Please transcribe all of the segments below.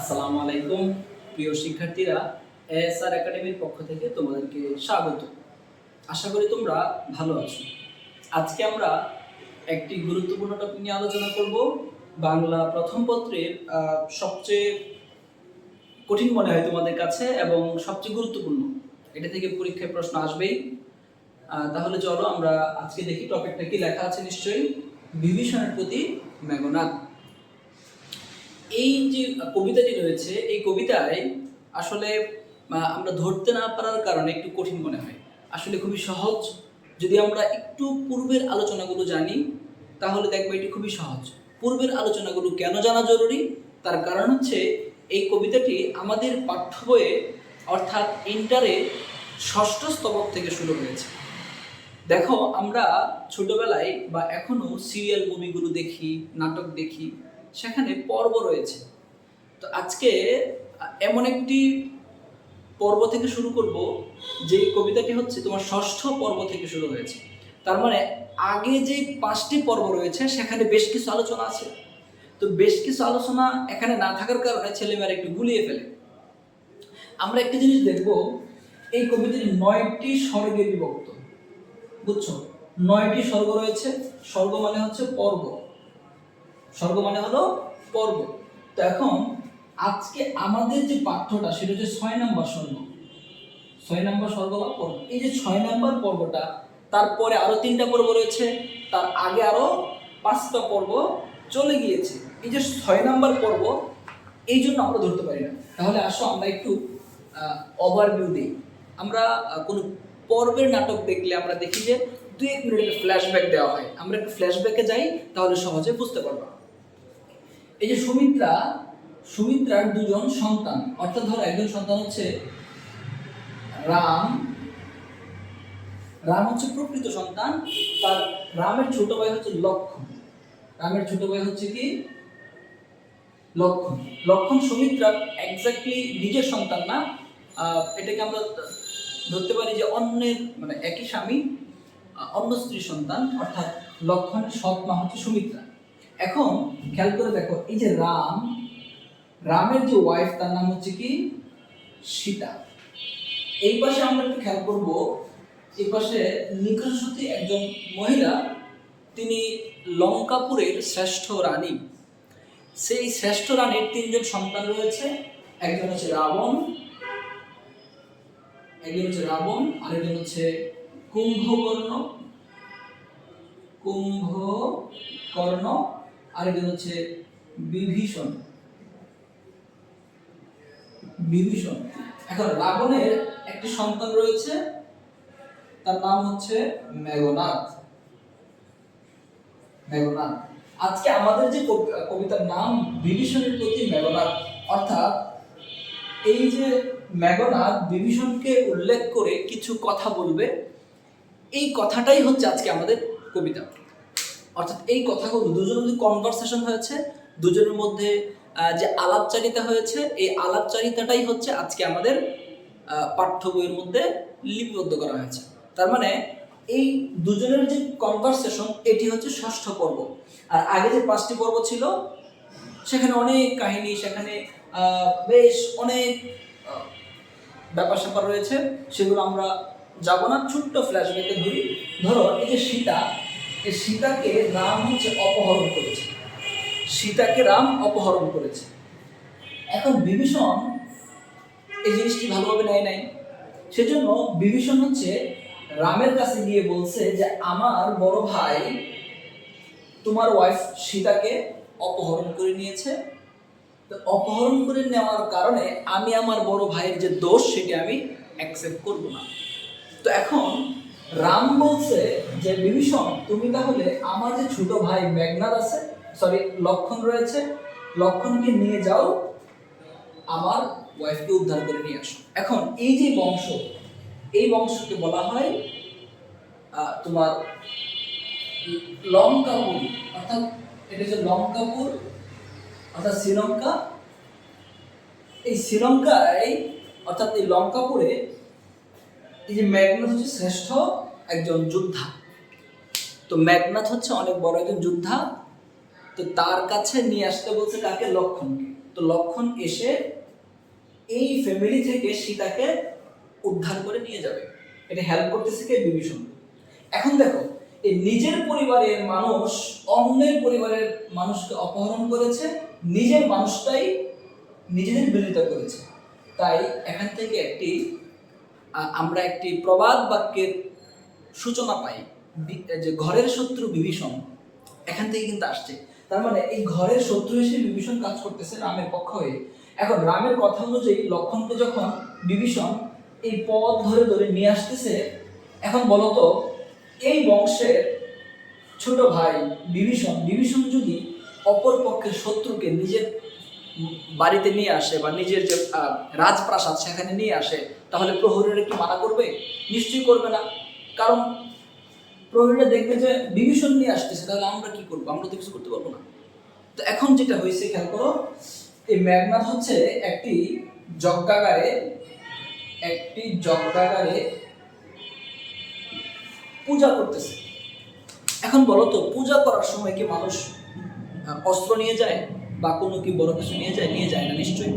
আসসালামু আলাইকুম। প্রিয় শিক্ষার্থীরা, এএসআর একাডেমির পক্ষ থেকে তোমাদেরকে স্বাগত। আশা করি তোমরা ভালো আছো। আজকে আমরা একটি গুরুত্বপূর্ণ টপিক নিয়ে আলোচনা করব। বাংলা প্রথম পত্রের সবচেয়ে কঠিন মনে হয় তোমাদের কাছে এবং সবচেয়ে গুরুত্বপূর্ণ। এটা থেকে পরীক্ষায় প্রশ্ন আসবেই। তাহলে চলো আমরা আজকে দেখি টপিকটা কি লেখা আছে নিশ্চয়ই। বিভীষণের প্রতি মেঘনাথ এই যে কবিতাটি রয়েছে, এই কবিতায় আসলে আমরা ধরতে না পারার কারণে একটু কঠিন মনে হয়। আসলে খুবই সহজ। যদি আমরা একটু পূর্বের আলোচনাগুলো জানি, তাহলে দেখব এটি খুবই সহজ। পূর্বের আলোচনাগুলো কেন জানা জরুরি? তার কারণ হচ্ছে, এই কবিতাটি আমাদের পাঠ্য বইয়ে, অর্থাৎ ইন্টারে ষষ্ঠ স্তবক থেকে শুরু হয়েছে। দেখো, আমরা ছোটবেলায় বা এখনও সিরিয়াল মুভিগুলো দেখি, নাটক দেখি সেখানে পর্ব রয়েছে। তো আজকে এমন একটি পর্ব থেকে শুরু করব যে কবিতাটি হচ্ছে তোমার ষষ্ঠ পর্ব থেকে শুরু হয়েছে। তার মানে আগে যে পাঁচটি পর্ব রয়েছে, সেখানে বেশ কিছু আলোচনা আছে। তো বেশ কিছু আলোচনা এখানে না থাকার কারণে ছেলেমেয়েরা একটু গুলিয়ে ফেলে। আমরা একটি জিনিস দেখব, এই কবিতাটি নয়টি স্বর্গে বিভক্ত। বুঝছ? নয়টি স্বর্গ রয়েছে, স্বর্গ মানে হচ্ছে পর্ব। স্বর্গ মানে হলো পর্ব। তো এখন আজকে আমাদের যে পাঠ্যটা, সেটা হচ্ছে ছয় নম্বর স্বর্গ। ছয় নম্বর স্বর্গ বা পর্ব। এই যে ছয় নম্বর পর্বটা তারপরে আরও তিনটা পর্ব রয়েছে, তার আগে আরও পাঁচটা পর্ব চলে গিয়েছে। এই যে ছয় নম্বর পর্ব, এই জন্য আমরা ধরতে পারি না। তাহলে আসো, আমরা একটু ওভারভিউ দিই। আমরা কোনো পর্বের নাটক দেখলে আমরা দেখি যে দুই এক মিনিটের ফ্ল্যাশব্যাক দেওয়া হয়। আমরা একটু ফ্ল্যাশব্যাকে যাই, তাহলে সহজে বুঝতে পারব। এই যে সুমিত্রা, সুমিত্রার দুজন সন্তান, অর্থাৎ ধরো একজন সন্তান হচ্ছে রাম রাম হচ্ছে প্রকৃত সন্তান, তার রামের ছোট ভাই হচ্ছে লক্ষণ। রামের ছোট ভাই হচ্ছে কি? লক্ষণ। লক্ষণ সুমিত্রার এক্স্যাক্টলি নিজের সন্তান না এটাকে আমরা ধরতে পারি যে অন্যের মানে একই স্বামী অন্য স্ত্রীর সন্তান, অর্থাৎ লক্ষণের সৎ মা হচ্ছে সুমিত্রা। এখন খেয়াল করে দেখো, এই যে রাম, রামের যে ওয়াইফ তার নাম হচ্ছে কি? সীতা। এই পাশে আমরা একটু খেয়াল করব, এই পাশে নিকটসতী একজন মহিলা, তিনি লঙ্কাপুরের শ্রেষ্ঠ রানী। সেই শ্রেষ্ঠ রানীর তিনজন সন্তান রয়েছে, একজন হচ্ছে রাবণ, একজন হচ্ছে রাবণ, আরেকজন হচ্ছে কুম্ভকর্ণ। কুম্ভকর্ণ আরেকজন হচ্ছে বিভীষণ। বিভীষণ। এখন রাবণের একটি সন্তান রয়েছে, তার নাম হচ্ছে মেঘনাথ। মেঘনাথ। আজকে আমাদের যে কবি- কবিতার নাম বিভীষণের প্রতি মেঘনাথ, অর্থাৎ এই যে মেঘনাথ বিভীষণকে উল্লেখ করে কিছু কথা বলবে, এই কথাটাই হচ্ছে আজকে আমাদের কবিতা। অর্থাৎ এই কথাগুলো দুজনের মধ্যে কনভারসেশন হয়েছে, দুজনের মধ্যে যে আলাপচারিতা হয়েছে, এই আলাপচারিতাটাই হচ্ছে আজকে আমাদের পাঠ্য বইয়ের মধ্যে লিপিবদ্ধ করা হয়েছে। তার মানে এই দুজনের যে কনভারসেশন এটি হচ্ছে ষষ্ঠ পর্ব। আর আগে যে পাঁচটি পর্ব ছিল, সেখানে অনেক কাহিনী, সেখানে বেশ অনেক ব্যাপার স্যাপার রয়েছে, সেগুলো আমরা যাব না। ছোট্ট ফ্ল্যাশব্যাকে ধরি। ধরো, এই যে সীতা এই সীতাকে রাম হচ্ছে অপহরণ করেছে। সীতাকে রাম অপহরণ করেছে। এখন বিভীষণ এই জিনিসটি ভালোভাবে নেয় নাই। সেজন্য বিভীষণ হচ্ছে রামের কাছে গিয়ে বলছে যে, আমার বড় ভাই তোমার ওয়াইফ সীতাকে অপহরণ করে নিয়েছে। তো অপহরণ করে নেওয়ার কারণে আমি আমার বড় ভাইয়ের যে দোষ, সেটি আমি অ্যাকসেপ্ট করব না। তো এখন রাম বলছে যে, বিভীষণ, তুমি তাহলে আমার যে ছোট ভাই মেঘনাথ আছে সরি লক্ষণ রয়েছে, লক্ষণকে নিয়ে যাও, আমার ওয়াইফকে উদ্ধার করে নিয়ে আসো। এখন এই যে বংশ, এই বংশকে বলা হয় তোমার লঙ্কাপুর, অর্থাৎ এটা হচ্ছে লঙ্কাপুর, অর্থাৎ শ্রীলঙ্কা, এই শ্রীলঙ্কায়, অর্থাৎ এই লঙ্কাপুরে এই যে ম্যাগনাথ হচ্ছে শ্রেষ্ঠ একজন যোদ্ধা। তো ম্যাগনাথ হচ্ছে অনেক বড় একজন যোদ্ধা। তো তার কাছে নিয়ে আসতে বলছে কাকে? লক্ষণকে। তো লক্ষণ এসে এই ফ্যামিলি থেকে সীতাকে উদ্ধার করে নিয়ে যাবে। এটা হেল্প করতেছে কে? বিভীষণ। এখন দেখো এই নিজের পরিবারের মানুষ অন্যের পরিবারের মানুষকে অপহরণ করেছে, নিজের মানুষটাই নিজেদের বিরোধিতা করেছে। তাই এখান থেকে একটি আমরা একটি প্রবাদ বাক্যের সূচনা পাই। যে ঘরের শত্রু বিভীষণ, এখান থেকে কিন্তু আসছে। তার মানে এই ঘরের শত্রু হিসেবে বিভীষণ কাজ করতেছে রামের পক্ষ হয়ে। এখন রামের কথা অনুযায়ী লক্ষণকে যখন বিভীষণ এই পথ ধরে ধরে নিয়ে আসতেছে, এখন বলতো, এই বংশের ছোট ভাই বিভীষণ বিভীষণ যদি অপর পক্ষের শত্রুকে নিজের বাড়িতে নিয়ে আসে বা নিজের যে রাজপ্রাসাদ সেখানে নিয়ে আসে তাহলে প্রহরীরা কি মানা করবে? নিশ্চয়ই করবে না। কারণ প্রহরীরা দেখবে যে বিভীষণ নিয়ে আসতেছে, তাহলে আমরা কি করব? আমরা তো কিছু করতে পারব না। তো এখন যেটা হয়েছে, খেয়াল করো, এই ম্যাগনাথ হচ্ছে একটি যজ্ঞাগারে একটি যজ্ঞাগারে পূজা করতেছে। এখন বলো তো, পূজা করার সময় কি মানুষ অস্ত্র নিয়ে যায়? বা কোনো কি বড় কিছু নিয়ে যায়? নিয়ে যায় না, নিশ্চয়ই।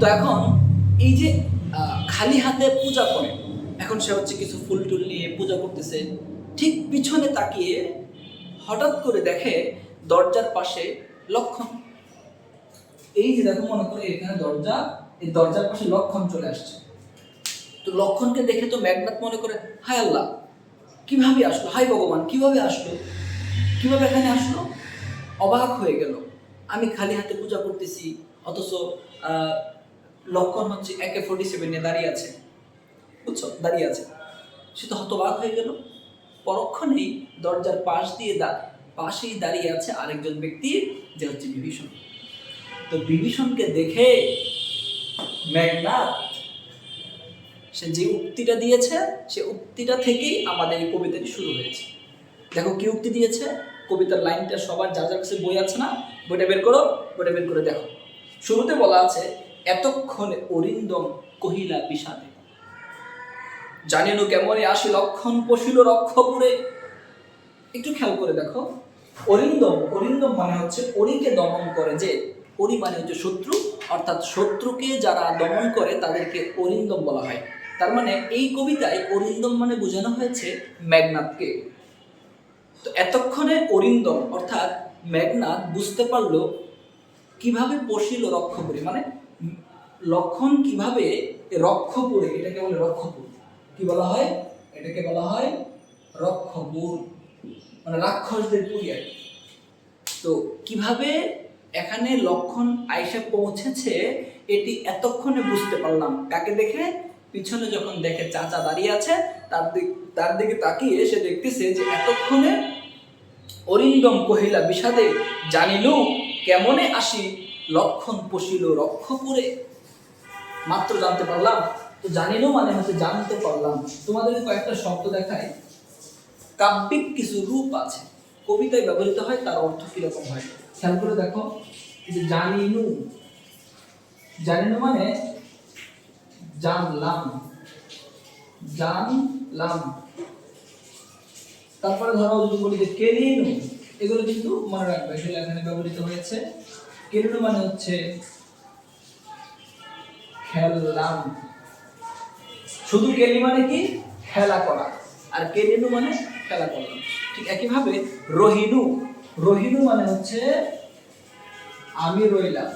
তো এখন এই যে খালি হাতে পূজা করে। এখন সে হচ্ছে কিছু ফুল টুল নিয়ে পূজা করতেছে। ঠিক পিছনে তাকিয়ে হঠাৎ করে দেখে দরজার পাশে লক্ষণ। এই যে দেখো, মনে করে এখানে দরজা, এই দরজার পাশে লক্ষণ চলে আসছে। তো লক্ষণকে দেখে তো মেঘনাথ মনে করে, হায় আল্লাহ, কীভাবে আসলো? হাই ভগবান, কীভাবে আসলো? কীভাবে এখানে আসলো? অবাক হয়ে গেল। আমি খালি হাতে পূজা করতেছি, অথচ লক্ষণ হচ্ছে একে ফোর্টি সেভেনে দাঁড়িয়ে আছে। বুঝছ? দাঁড়িয়ে আছে। সে তো হতবাক হয়ে গেল। পরক্ষণেই দরজার পাশ দিয়ে পাশেই দাঁড়িয়ে আছে আরেকজন ব্যক্তি, যে হচ্ছে বিভীষণ। তো বিভীষণকে দেখে মেঘনাথ, সে যে উক্তিটা দিয়েছে, সে উক্তিটা থেকেই আমাদের এই কবিতাটি শুরু হয়েছে। দেখো কি উক্তি দিয়েছে? কবিতার লাইনটা সবার, যার যার কাছে বই আছে না, বইটা বের করো, বইটা বের করে দেখো। শুরুতে বলা আছে এতক্ষণে অরিন্দম কহিলা বিষাদে, জানিনু কেমনে আসি লক্ষণ পশিল রক্ষপুরে? একটু খেয়াল করে দেখো। অরিন্দম অরিন্দম মানে হচ্ছে অরিকে দমন করে যে, অরি মানে হচ্ছে শত্রু, অর্থাৎ শত্রুকে যারা দমন করে তাদেরকে অরিন্দম বলা হয়। তার মানে এই কবিতায় অরিন্দম মানে বোঝানো হয়েছে মেঘনাথকে। তো এতক্ষণে অরিন্দম, অর্থাৎ মেঘনাথ বুঝতে পারল কীভাবে পশিল রক্ষপুরে মানে লক্ষণ কীভাবে রক্ষপুরে, এটাকে বলে রক্ষপুর, কি বলা হয়? এটাকে বলা হয় রক্ষপুর মানে রাক্ষসদের পুরী আর কি। তো কীভাবে এখানে লক্ষণ আইসা পৌঁছেছে, এটি এতক্ষণে বুঝতে পারলাম। কাকে দেখে? পিছনে যখন দেখে চাচা দাঁড়িয়ে আছে, তার দিক, তার দিকে তাকিয়ে সে দেখতেছে যে এতক্ষণে অরিন্দম কহিলা, বিষাদে জানিল কেমনে আসি? লক্ষণ পশিল রক্ষপুরে। মাত্র জানতে পারলাম। তো জানিল মানে হচ্ছে জানতে পারলাম। তোমাদের কয়েকটা শব্দ দেখায় কাব্যিক কিছু রূপ আছে। কবিতায় ব্যবহৃত হয়, তার অর্থ কীরকম হয়? খেয়াল করে দেখো। যে জানিনু। জানিনু মানে জানলাম। জানলাম। তারপরে ধরো যদি বলি যে কেলিনু এগুলো কিন্তু মনে রাখবে। এখানে ব্যবহৃত হয়েছে। কেলিনু মানে হচ্ছে খেললাম। শুধু কেলি মানে কি? খেলা করা। আর কেলিনু মানে খেলা করলাম ঠিক একইভাবে রহিনু রহিনু মানে হচ্ছে আমি রইলাম।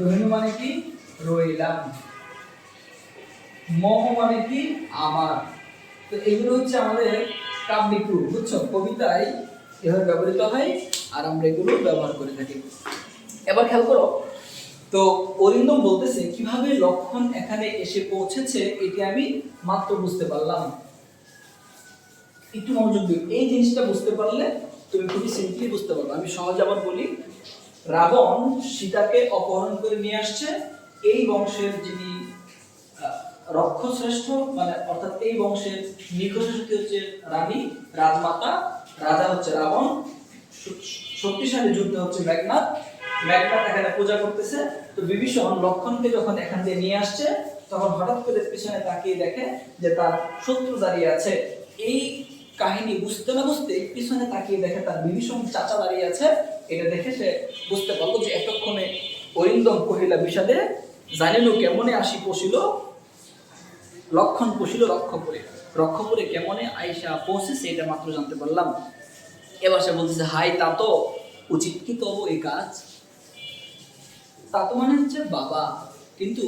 রহিনু মানে কি? রইলাম। মহ মানে কি? আমার। তো এগুলো হচ্ছে আমাদের কাব্যিক রূপ, বুঝছ? কবিতায় এভাবে ব্যবহৃত হয় আর আমরা এগুলো ব্যবহার করে থাকি। এবার খেয়াল করো তো অরিন্দম বলতেছে, কীভাবে লক্ষণ এখানে এসে পৌঁছেছে, এটি আমি মাত্র বুঝতে পারলাম। একটু মনোযোগ দিও। এই জিনিসটা বুঝতে পারলে তুমি খুবই সিম্পলি বুঝতে পারবে। আমি সহজ আবার বলি, রাবণ সীতাকে অপহরণ করে নিয়ে আসছে। এই বংশের যিনি রক্ষশ্রেষ্ঠ মানে অর্থাৎ এই বংশের নিকটবর্তী হচ্ছে রানী, রাজমাতা, রাজা হচ্ছে রাবণ শক্তিশালী যুদ্ধ হচ্ছে মেঘনাথ মেঘনাথ এখানে পূজা করতেছে। তো বিভীষণ লক্ষণকে যখন এখান দিয়ে নিয়ে আসছে, তখন হঠাৎ করে পিছনে তাকিয়ে দেখে যে তার শত্রু দাঁড়িয়ে আছে। এই কাহিনী বুঝতে না বুঝতে পিছনে তাকিয়ে দেখে তার বিভীষণ চাচা দাঁড়িয়ে আছে। এটা দেখে সে বুঝতে পারল যে এতক্ষণে অরিন্দম কহিলা বিষাদে, জানিল কেমনে আসি পশিল লক্ষণ পশিল রক্ষপুরে। রক্ষপুরে কেমনে আইসা পৌঁছেছে এটা মাত্র জানতে পারলাম। এবার সে বলতেছে হাই তা তো, উচিত কি তব এই কাজ? তা তো মানে হচ্ছে বাবা। কিন্তু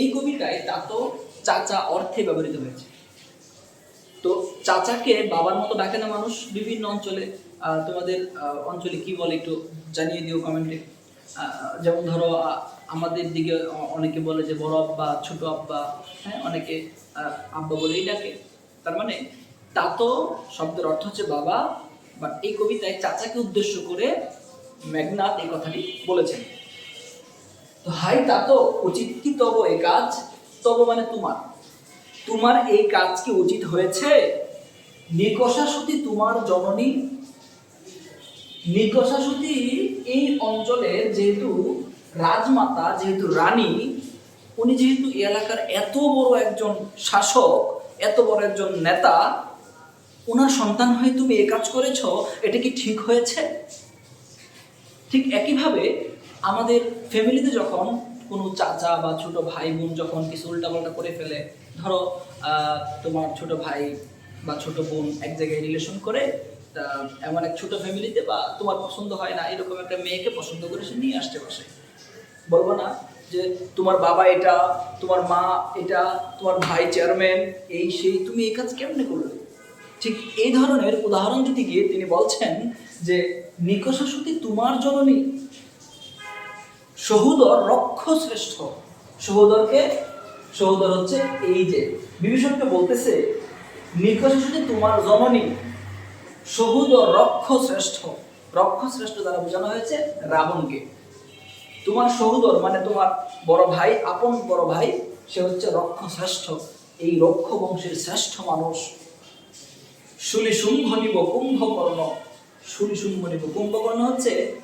এই কবিতায় তা তো চাচা অর্থে ব্যবহৃত হয়েছে। তো চাচাকে বাবার মতো ডাকে না মানুষ বিভিন্ন অঞ্চলে। তোমাদের অঞ্চলে কি বলে একটু জানিয়ে দিও কমেন্টে যেমন ধরো আমাদের দিকে অনেকে বলে যে বড় আব্বা, ছোট আব্বা হ্যাঁ অনেকে আব্বা বলেই ডাকে। তার মানে তাতো শব্দের অর্থ হচ্ছে বাবা বাট এই কবিতায় চাচাকে উদ্দেশ্য করে মেঘনাথ এই কথাটি বলেছেন। তো হাই, তা তো উচিত কি তব এই কাজ? তব মানে তোমার। তোমার এই কাজ কি উচিত হয়েছে? নিকষাসতী তোমার জননী। নিকষাসতী এই অঞ্চলের যেহেতু রাজমাতা, যেহেতু রানী, উনি যেহেতু এলাকার এত বড় একজন শাসক, এত বড় একজন নেতা ওনার সন্তান হয়ে তুমি এ কাজ করেছ, এটা কি ঠিক হয়েছে? ঠিক একইভাবে আমাদের ফ্যামিলিতে যখন কোনো চাচা বা ছোট ভাই বোন যখন কিছু উল্টাপাল্টা করে ফেলে, ধরো তোমার ছোট ভাই বা ছোট বোন এক জায়গায় রিলেশন করে এমন এক ছোট ফ্যামিলিতে বা তোমার পছন্দ হয় না, এরকম একটা মেয়েকে পছন্দ করে সে নিয়ে আসতে বসে বলব না যে তোমার বাবা এটা, তোমার মা এটা, তোমার ভাই চেয়ারম্যান এই সেই, তুমি এই কাজ কেমনে করলে? ঠিক এই ধরনের উদাহরণ দিতে গিয়ে তিনি বলছেন যে নিকষাসতী তোমার জননী সহুদর রক্ষ শ্রেষ্ঠ। সহুদরকে, সহুদর হচ্ছে এই যে, বিভীষণকে বলতেছে নিকষাসতী তোমার জননী, সহুদর রক্ষ শ্রেষ্ঠ। রক্ষ শ্রেষ্ঠ দ্বারা বোঝানো হয়েছে রাবণকে। তোমার সহোদর মানে তোমার বড় ভাই, আপন বড় ভাই, সে হচ্ছে রক্ষ শ্রেষ্ঠ। এই রক্ষ বংশের শ্রেষ্ঠ মানুষ। শুলি শুম্ভ নিব কুম্ভকর্ণ। শুলি শুম্ভ নিব কুম্ভকর্ণ হচ্ছে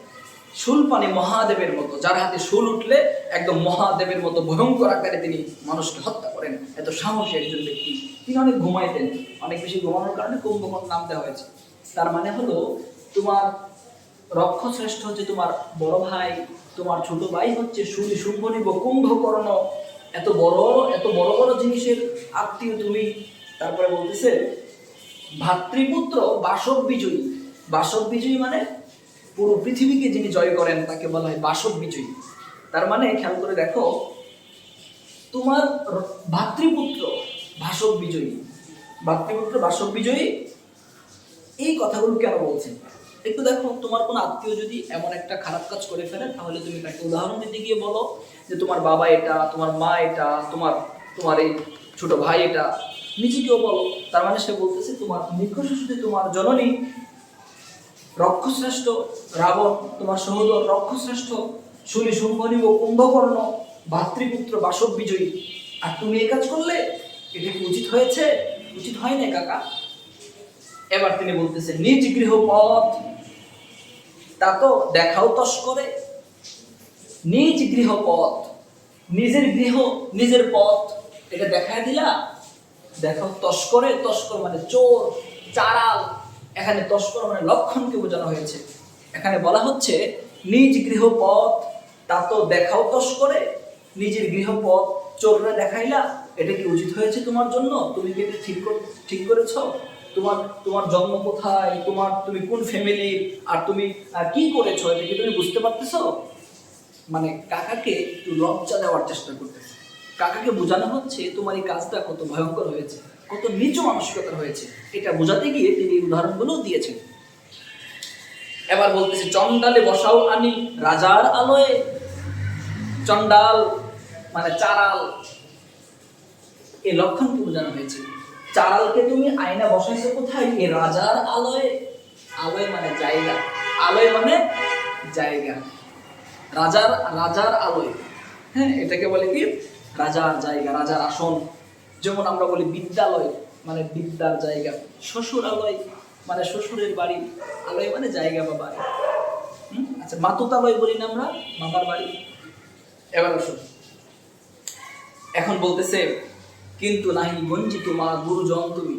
শুলপানি মহাদেবের মতো, যার হাতে শুল উঠলে একদম মহাদেবের মতো ভয়ঙ্কর আকারে তিনি মানুষকে হত্যা করেন। এত সাহসী একজন ব্যক্তি। তিনি অনেক ঘুমাইতেন, অনেক বেশি ঘুমানোর কারণে কুম্ভকর্ণ নাম দেওয়া হয়েছে। তার মানে হলো, তোমার রক্ষ শ্রেষ্ঠ হচ্ছে তোমার বড় ভাই, তোমার ছোট ভাই হচ্ছে শুনি শুম্ভ নিব কুম্ভকর্ণ। এত বড় এত বড় বড় জিনিসের আত্মীয় তুমি। তারপরে বলতেছে, ভাতৃপুত্র বাসব বিজয়ী। বাসব বিজয়ী মানে পুরো পৃথিবীকে যিনি জয় করেন তাকে বলা হয় বাসব বিজয়ী। তার মানে খেয়াল করে দেখো, তোমার ভাতৃপুত্র ভাসব বিজয়ী। ভাতৃপুত্র বাসব বিজয়ী, এই কথাগুলো কেন বলছেন? একটু দেখো, তোমার কোনো আত্মীয় যদি এমন একটা খারাপ কাজ করে ফেলে, তাহলে তুমি তাকে উদাহরণ দিতে গিয়ে বলো যে তোমার বাবা এটা, তোমার মা এটা, তোমার তোমার এই ছোট ভাই এটা। নিজেকেও বলো। তার মানে সে বলতেছে, তোমার নিকষ শুধু তোমার জননী রক্ষশ্রেষ্ঠ রাবণ, তোমার সহোদর রক্ষশ্রেষ্ঠ, শুনি শুম্ভনি ও কুম্ভকর্ণ, ভাতৃপুত্র বাসব বিজয়ী আর তুমি এই কাজ করলে? এটা কি উচিত হয়েছে? উচিত হয় না কাকা? এবার তিনি বলতেছেন, নিজ গৃহ পথ তা তো দেখাও তস করে নিজ গৃহ পথ নিজের গৃহ, নিজের পথ, এটা দেখায় দিলা? দেখো, তস্করে, তস্কর মানে চোর, চারাল এখানে তস্কর মানে লক্ষণকে বোঝানো হয়েছে। এখানে বলা হচ্ছে, নিজ গৃহপথ তা তো দেখাও তস্করে নিজের গৃহ পথ চোররা দেখাইলা, এটা কি উচিত হয়েছে তোমার জন্য? তুমি কি এটা ঠিক ঠিক করেছ? তোমার তোমার জন্ম কোথায়? তোমার, তুমি কোন ফ্যামিলির আর তুমি কি করেছ? এটা কি তুমি বুঝতে পারতেছো? মানে কাকাকে একটু লজ্জা দেওয়ার চেষ্টা করতেছে। কাকাকে বোঝানো হচ্ছে, তোমার এই কাজটা কত ভয়ঙ্কর হয়েছে। কত নিচু মানসিকতার হয়েছে, এটা বোঝাতে গিয়ে তিনি উদাহরণগুলো দিয়েছেন। এবার বলতেছে চন্ডালে বসাও আনি রাজার আলোয়। চন্ডাল মানে চারাল। এই লক্ষণকে বোঝানো হয়েছে? চারালকে তুমি আয়না বসাইছো কোথায়? এই রাজার আলোয়। আলোয় মানে জায়গা। আলোয় মানে জায়গা। রাজার রাজার আলোয়। হ্যাঁ এটাকে বলে কি? রাজার জায়গা, রাজার আসন। যেমন আমরা বলি বিদ্যালয় মানে বিদ্যার জায়গা। শ্বশুর আলয় মানে শ্বশুরের বাড়ি, আলয় মানে জায়গা বা বাড়ি? আচ্ছা মাতুতালয় বলি না আমরা মামার বাড়ি। এবার আসুন। এখন বলতেছে, কিন্তু নাহি বঞ্চিত মা গুরুজন তুমি।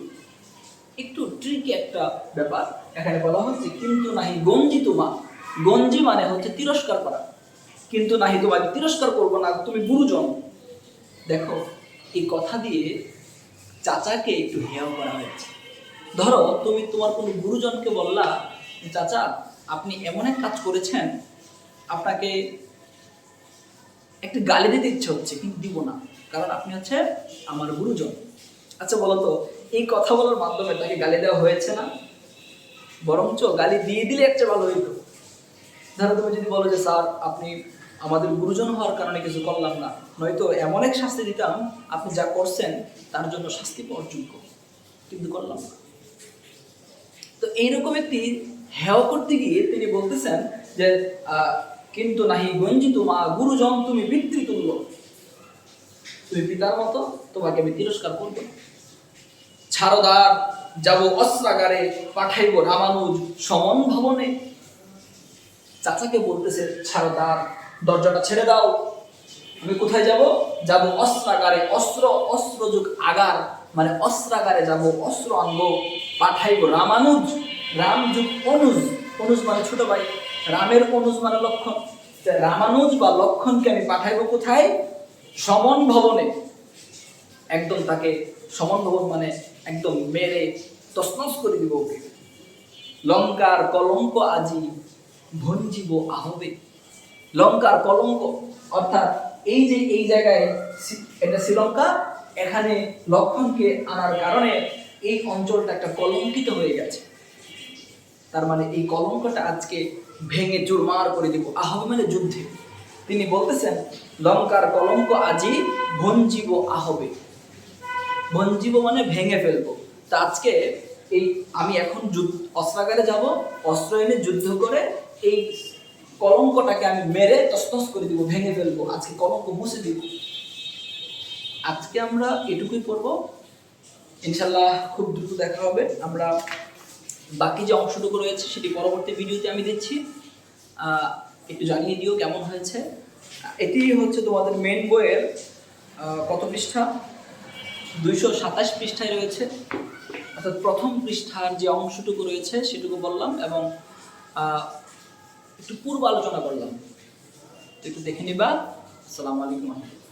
একটু ট্রিকি একটা ব্যাপার। এখানে বলা হচ্ছে, কিন্তু নাহি গঞ্জিত মা। গঞ্জি মানে হচ্ছে তিরস্কার করা। কিন্তু নাহি তোমাকে তিরস্কার করব না, তুমি গুরুজন। দেখো এই কথা দিয়ে চাচাকে একটু হেয়াও করা হয়েছে। ধরো, তুমি তোমার কোনো গুরুজনকে বললা, চাচা, আপনি এমন এক কাজ করেছেন, আপনাকে একটা গালি দিতে ইচ্ছে হচ্ছে, কিন্তু দিব না, কারণ আপনি হচ্ছে আমার গুরুজন। আচ্ছা বলো তো, এই কথা বলার মাধ্যমে তাকে গালি দেওয়া হয়েছে না? বরঞ্চ গালি দিয়ে দিলে একটা ভালো হইতো। ধরো, তুমি যদি বলো যে, স্যার, আপনি আমাদের গুরুজন হওয়ার কারণে কিছু করলাম না। নয়তো এমন এক শাস্তি দিতাম, আপনি যা করছেন, তার জন্য শাস্তি পাওয়ার যোগ্য। কিন্তু করলাম না। তো এইরকম একটি হেয় করতে গিয়ে তিনি বলতেছেন যে কিন্তু নাহি গঞ্জিত মা গুরুজন, তুমি পিতৃতুল্য। তুমি পিতার মতো, তোমাকে আমি তিরস্কার করব। না। ছাড়দার যাব অস্ত্রাগারে, পাঠাইব রামানুজ সমন ভবনে। চাচাকে বলতেছে, ছাড়দার দরজাটা ছেড়ে দাও। আমি কোথায় যাব? যাব অস্ত্রাগারে। অস্ত্র অস্ত্র যুগ আগার। মানে অস্ত্রাগারে যাব, অস্ত্র আনব। পাঠাইব রামানুজ। রাম যুগ অনুজ। অনুজ মানে ছোট ভাই। রামের অনুজ মানে লক্ষণ। রামানুজ বা লক্ষণকে আমি পাঠাইবো কোথায়? সমন ভবনে। একদম তাকে সমন ভবন মানে একদম মেরে তসনস করে দিব ওকে। লঙ্কার কলঙ্ক আজি ভঞ্জিব আহবে। লঙ্কার কলঙ্ক অর্থাৎ এই যে এই জায়গায় এটা শ্রীলঙ্কা, এখানে লক্ষণকে আনার কারণে এই অঞ্চলটা একটা কলঙ্কিত হয়ে গেছে। তার মানে এই কলঙ্কটা আজকে ভেঙে চুরমার করে দিব মানে যুদ্ধে। তিনি বলতেছেন লঙ্কার কলঙ্ক আজি ভঞ্জিব আহবে। ভঞ্জিব মানে ভেঙে ফেলব। তা আজকে এই আমি এখন যুদ্ধ অস্ত্রাগারে যাব, অস্ত্র এনে যুদ্ধ করে এই কলঙ্কটাকে আমি মেরে তসতস করে দিব, ভেঙে ফেলব, আজকে কলঙ্ক মুছে দিব। আজকে আমরা এটুকুই করব। ইনশাল্লাহ খুব দ্রুত দেখা হবে। আমরা বাকি যে অংশটুকু রয়েছে সেটি পরবর্তী ভিডিওতে আমি দিচ্ছি। একটু জানিয়ে দিও কেমন হয়েছে। এটি হচ্ছে তোমাদের মেন বইয়ের কত পৃষ্ঠা? দুইশো সাতাশ পৃষ্ঠায় রয়েছে। অর্থাৎ প্রথম পৃষ্ঠার যে অংশটুকু রয়েছে সেটুকু বললাম এবং একটু পূর্ব আলোচনা করলাম। একটু দেখে নিবা। আসসালামু আলাইকুম।